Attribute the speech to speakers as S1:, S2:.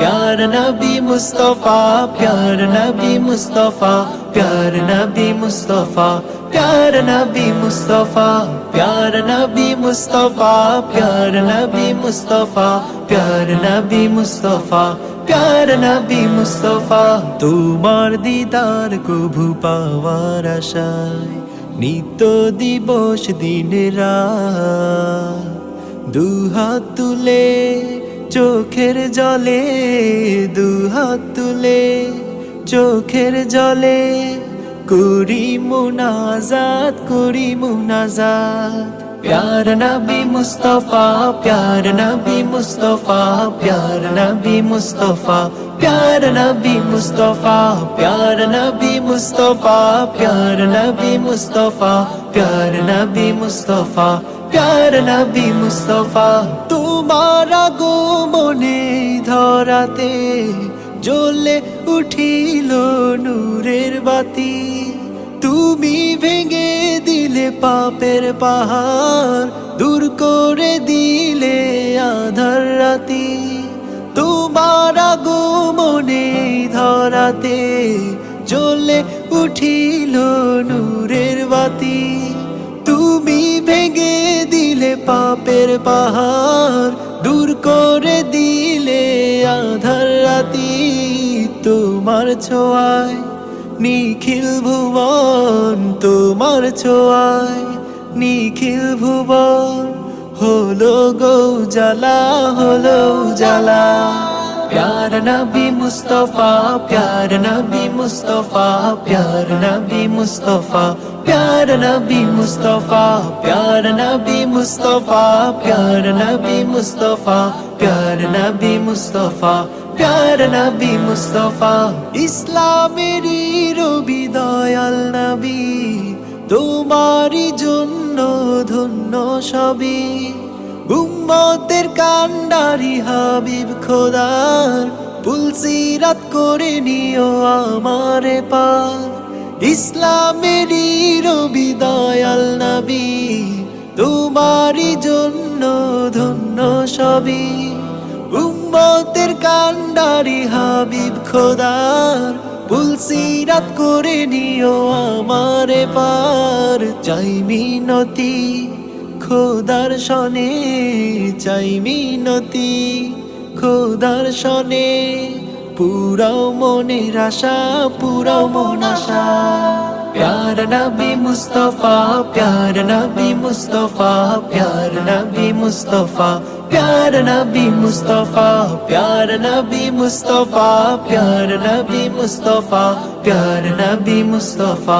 S1: प्यार नबी मुस्तफा प्यार नबी मुस्तफा प्यार नबी मुस्तफा प्यार नबी मुस्तफा प्यार नबी मुस्तफा प्यार नबी मुस्तफा प्यार नबी मुस्तफा প্যার নবী মুস্তফা তোমার দিদার কভু পাওয়ার আশায় নিত্য দিবস দিন রাত দুহাত তুলে চোখের জলে দুহাত তুলে, চোখের জলে করি মুনাজাত করি মুনাজাত। প্যার নবী মুস্তফা, প্যার নবী মুস্তফা, প্যার নবী মুস্তফা, প্যার নবী মুস্তফা, প্যার নবী মুস্তফা, প্যার নবী মুস্তফা, প্যার নবী মুস্তফা, প্যার নবী মুস্তফা। তোমার আগমনে ধরাতে জ্বলে উঠিল নূরের বাতি। তুমি ভেঙে দিলে পাপের পাহাড়, দূর করে দিলে আধার রাতি। তোমার আগমনে ধরাতে জ্বলে উঠিল নূরের বাতি। তুমি ভেঙে দিলে পাপের পাহাড় করে দিলে আধার রাতি তোমার ছোঁয়ায়, নিখিল ভুবন তোমার ছোঁয়ায়, নিখিল ভুবন হলো গৌ জ্বালা হলো জ্বালা प्यार नबी मुस्तफा प्यार नबी मुस्तफा प्यार नबी मुस्तफा प्यार नबी मुस्तफा प्यार नबी मुस्तफा प्यार नबी मुस्तफा प्यार नबी मुस्तफा প্যার নবী মুস্তফা ইসলামের রবি দয়াল নবী তোমারই জন্য ধন্য সবই উম্মতের কান্ডারি হাবিব খোদার পুলসিরাত করে নিও আমারে পার। ইসলামেরই রবি দয়াল নবী, তোমারই জন্য ধন্য সবই। উম্মতের কান্ডারি হাবিব খোদার পুলসিরাত করে নিও আমারে পার। চাই মিনতি খোদার সনে চাই মিনতি, খোদার সনে পুরাও মনের আশা, পুরাও মন আশা। প্যার নবী মুস্তফা, প্যার নবী মুস্তফা, প্যার নবী মুস্তফা, প্যার নবী মুস্তফা, প্যার নবী মুস্তফা, প্যার নবী মুস্তফা, প্যার নবী মুস্তফা।